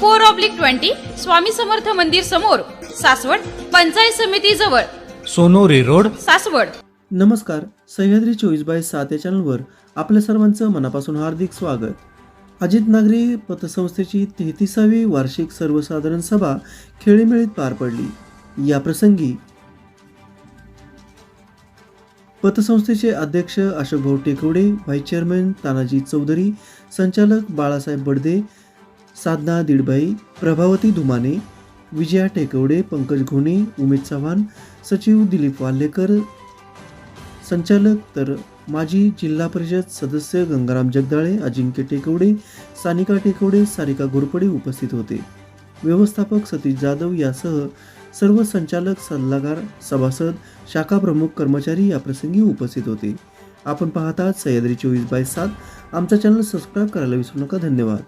four oblique twenty Swami Samarth मंदिर समोर सासवड पंचायत समिती जवळ. सोनोरी रोड. सासवड. नमस्कार सह्याद्री चोवीस बाय सात या चॅनलवर आपल्या सर्वांचं मनापासून हार्दिक स्वागत. अजित नागरी पतसंस्थेची तेहतीसावी वार्षिक सर्वसाधारण सभा खेळीमेळीत पार पडली. या प्रसंगी पतसंस्थेचे अध्यक्ष अशोकभाऊ टेकवडे व्हाईस चेअरमन तानाजी चौधरी संचालक बाळासाहेब बडदे साधना दिडबाई प्रभावती धुमाने विजया टेकवडे पंकज घोणे उमेद चव्हाण सचिव दिलीप वाल्हेकर संचालक तर माजी जिल्हा परिषद सदस्य गंगाराम जगदाळे अजिंक्य टेकवडे सानिका टेकवडे सारिका घोरपडे उपस्थित होते. व्यवस्थापक सतीश जाधव यासह सर्व संचालक सल्लागार सभासद शाखा प्रमुख कर्मचारी या प्रसंगी उपस्थित होते. आपण पाहतात सह्याद्री चोवीस बाय सात. आमचा चॅनल सबस्क्राईब करायला विसरू नका. धन्यवाद.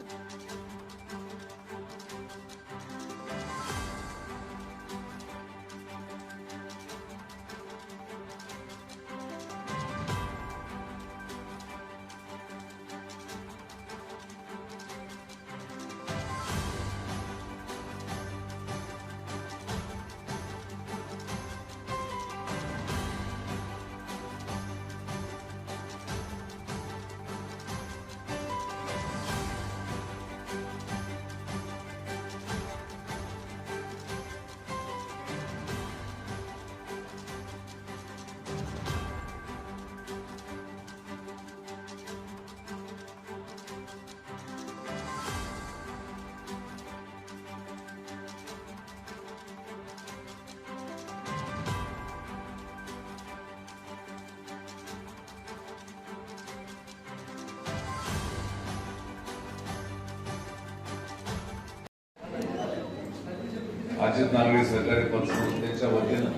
अजित नागरी सहकारी पतसंस्थेच्या वतीनं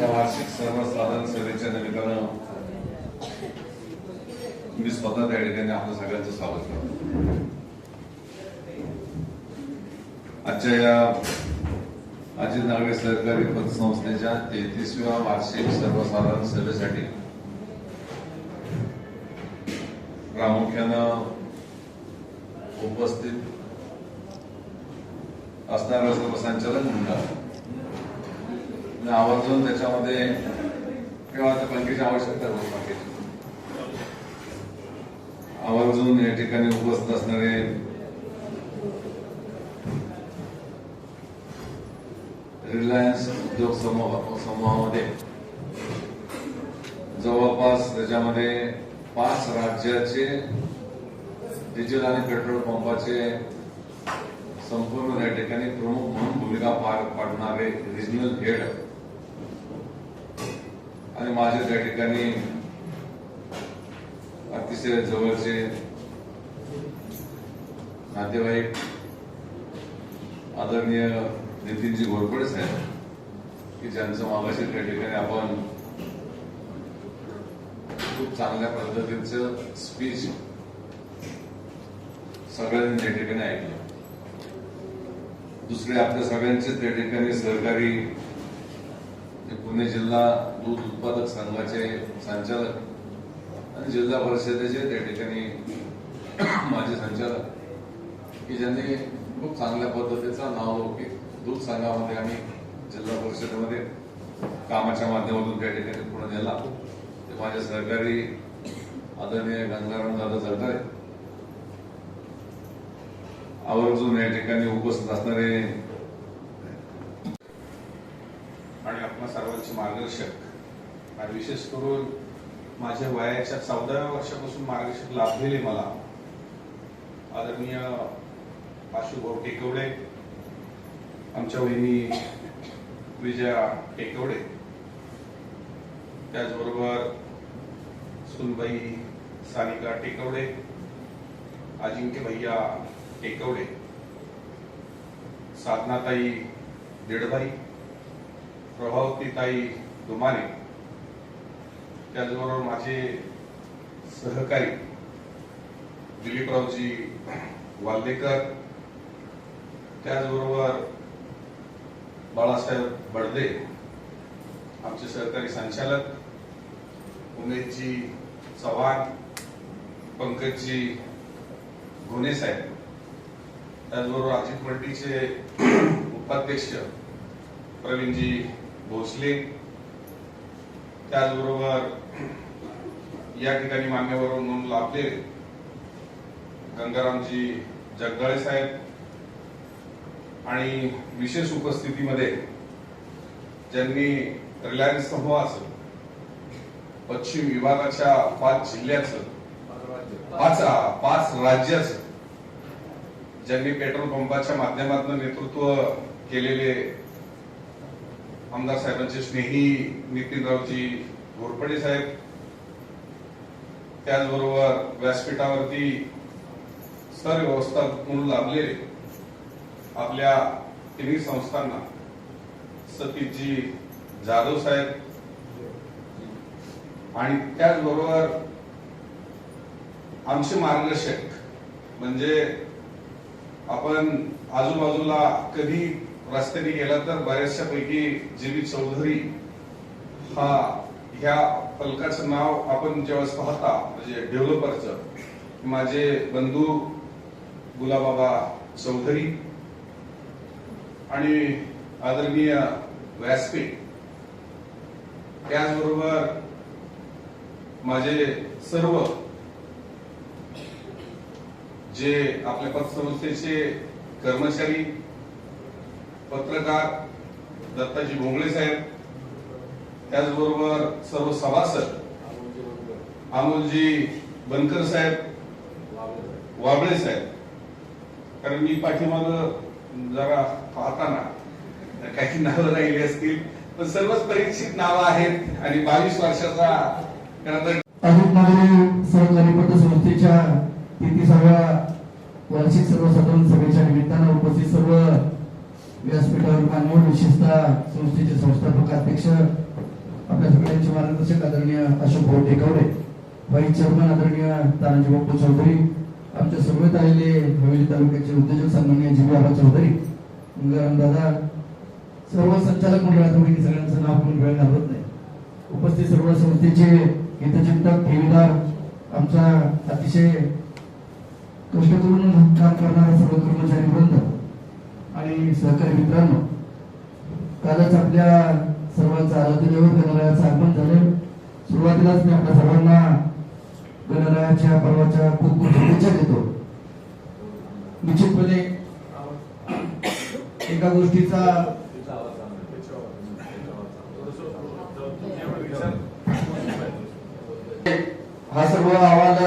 या वार्षिक सर्वसाधारण सभेच्या निमित्तानं मी स्वतः त्या ठिकाणी आपलं सगळ्यांचं स्वागत करतो. आजच्या या अजित नागरी सहकारी पतसंस्थेच्या तेहतीसव्या वार्षिक सर्वसाधारण सभेसाठी प्रामुख्यानं उपस्थित असणारं सर्व संचालक आवर्जून त्याच्यामध्ये किंवा त्या बँकेची आवश्यकता आवर्जून या ठिकाणी उपस्थित असणारे रिलायन्स उद्योग समूह समूहामध्ये जवळपास त्याच्यामध्ये पाच राज्याचे डिझेल आणि पेट्रोल पंपाचे संपूर्ण त्या ठिकाणी प्रमुख म्हणून भूमिका पार पाडणारे रिजनल हेड आणि माझे त्या ठिकाणी अतिशय जवळचे नातेवाईक आदरणीय नितीनजी घोरपडे साहेब की ज्यांचं मागाशी त्या ठिकाणी आपण खूप चांगल्या पद्धतीचं स्पीच सगळ्यांनी त्या ठिकाणी ऐकलं. दुसरे आपल्या सगळ्यांचे त्या ठिकाणी सहकारी पुणे जिल्हा दूध उत्पादक संघाचे संचालक आणि जिल्हा परिषदेचे त्या ठिकाणी माझे संचालक की ज्यांनी खूप चांगल्या पद्धतीचा नाव की दूध संघामध्ये आणि जिल्हा परिषदेमध्ये कामाच्या माध्यमातून त्या ठिकाणी पूर्ण नेला. ते माझे सहकारी आदरणीय गंगाराम दादा जगदाळे आवर्जून या ठिकाणी उपस्थित असणारे आणि आपल्या सर्वांचे मार्गदर्शक आणि विशेष करून माझ्या वयाच्या चौदाव्या वर्षापासून मार्गदर्शक लाभलेले मला आदरणीय आशुभाऊ टेकवडे आमच्या वहिनी विजया टेकवडे त्याचबरोबर सुनबाई सानिका टेकवडे अजिंक्य भैया टेकवडे साधनाताई देडभाई प्रभावतीताई दुमाने त्याचबरोबर माझे सहकारी दिलीपरावजी वाल्देकर त्याचबरोबर बाळासाहेब बडदे आमचे सहकारी संचालक उमेशजी चव्हाण पंकजजी घोणे साहेब त्याचबरोबर अजित मंडळीचे उपाध्यक्ष प्रवीणजी भोसले त्याचबरोबर या ठिकाणी मान्यवर म्हणून लाभले गंगारामजी जगदाळे साहेब आणि विशेष उपस्थितीमध्ये ज्यांनी रिलायन्स समूहाचं पश्चिम विभागाच्या पाच जिल्ह्याचं पाच पाच राज्याचं ज्यांनी पेट्रोल पंपाच्या माध्यमातून नेतृत्व केलेले आमदार साहेबांचे स्नेही नितीनरावजी घोरपडे साहेब त्याचबरोबर व्यासपीठावरती सर व्यवस्था म्हणून लाभलेले आपल्या तिन्ही संस्थांना सतीशजी जाधव साहेब आणि त्याचबरोबर आमचे मार्गदर्शक म्हणजे आपण आजूबाजूला कधी रस्त्याने गेला तर बऱ्याचशा पैकी जीवी चौधरी हा ह्या फलकाचं नाव आपण ज्यावेळेस पाहता म्हणजे डेव्हलपरचं माझे बंधू गुलाबाबा चौधरी आणि आदरणीय व्यासपीठ त्याचबरोबर माझे सर्व जे आपल्या पतसंस्थेचे कर्मचारी पत्रकार दत्ताजी भोंगळे साहेब त्याचबरोबर सर्व सभासद अमोलजी बनकर साहेब वाबळे साहेब. कारण मी पाठीमाग जरा पाहताना काही नावं राहिली असतील पण सर्वच परीक्षित नावं आहेत आणि बावीस वर्षाचा खरं सहकारी पतसंस्थेच्या तेहतीसाव्या वार्षिक सर्वसाधारण सभेच्या निमित्तानं उपस्थित सर्व व्यासपीठावर मान्यवर विशेषतः संस्थेचे संस्थापक अध्यक्ष आपल्या सगळ्यांचे मार्गदर्शक आदरणीय अशोक भाऊ टेकवडे व्हाईस चेअरमन आदरणीय तानाजी बापू चौधरी आमच्या सर्वेत आलेले हवेली तालुक्याचे उद्योजक सन्मान्य जी बाबा चौधरी गंगाराम दादा सर्व संचालक मंडळातून सगळ्यांचं नाव म्हणून वेळ घालवत नाही. उपस्थित सर्व संस्थेचे हितचिंतक ठेवीदार आमचा अतिशय कष्टकरून काम करणारा सर्व कर्मचारी वृंद आणि सहकारी मित्रांनो कालच आपल्या सर्वांचा आराध्य दैवत गणरायाचं आगमन झालं. सुरुवातीलाच मी आपल्या सर्वांना गणरायाच्या पर्वाच्या खूप खूप शुभेच्छा देतो. निश्चितपणे एका गोष्टीचा हा सर्व आवाज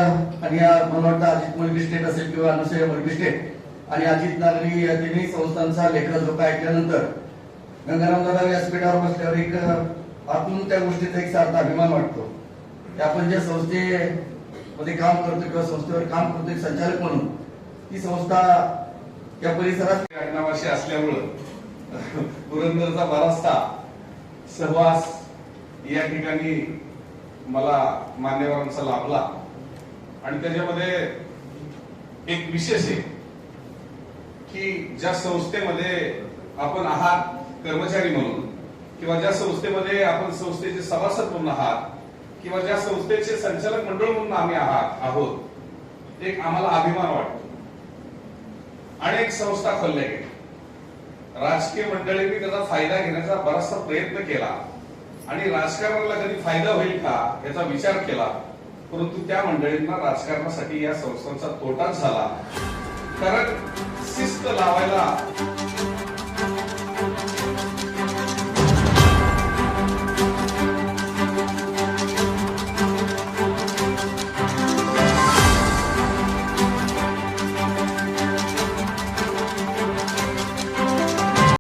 आणि मला वाटतं अजित मुलगी स्टेट असेल किंवा अनुसया मुलगी स्टेट आणि अजित नागरी या तिन्ही संस्थांचा लेखाजोखा ऐकल्यानंतर गंगाराम दादा व्यासपीठावर बसल्यावर एक आतून त्या गोष्टीचा एक सार्थ अभिमान वाटतो. की आपण ज्या संस्थेमध्ये काम करतो किंवा संस्थेवर काम करतो एक संचालक म्हणून ती संस्था या परिसरात आडनावाशी असल्यामुळं पुरंदरचा बराचसा सहवास या ठिकाणी मला मान्यवरांचा लाभला. आणि त्याच्यामध्ये एक विशेष आहे की ज्या संस्थेमध्ये आपण आहात कर्मचारी म्हणून किंवा ज्या संस्थेमध्ये आपण संस्थेचे सभासद म्हणून आहात किंवा ज्या संस्थेचे संचालक मंडळ म्हणून आम्ही आहात आहोत एक आम्हाला अभिमान वाटतो. अनेक संस्था खोलल्या गेल्या राजकीय मंडळींनी त्याचा फायदा घेण्याचा बराचसा प्रयत्न केला. आणि राजकारणाला कधी फायदा होईल का याचा विचार केला. परंतु त्या मंडळींना राजकारणासाठी या संस्थांचा तोटाच झाला. कारण शिस्त लावायला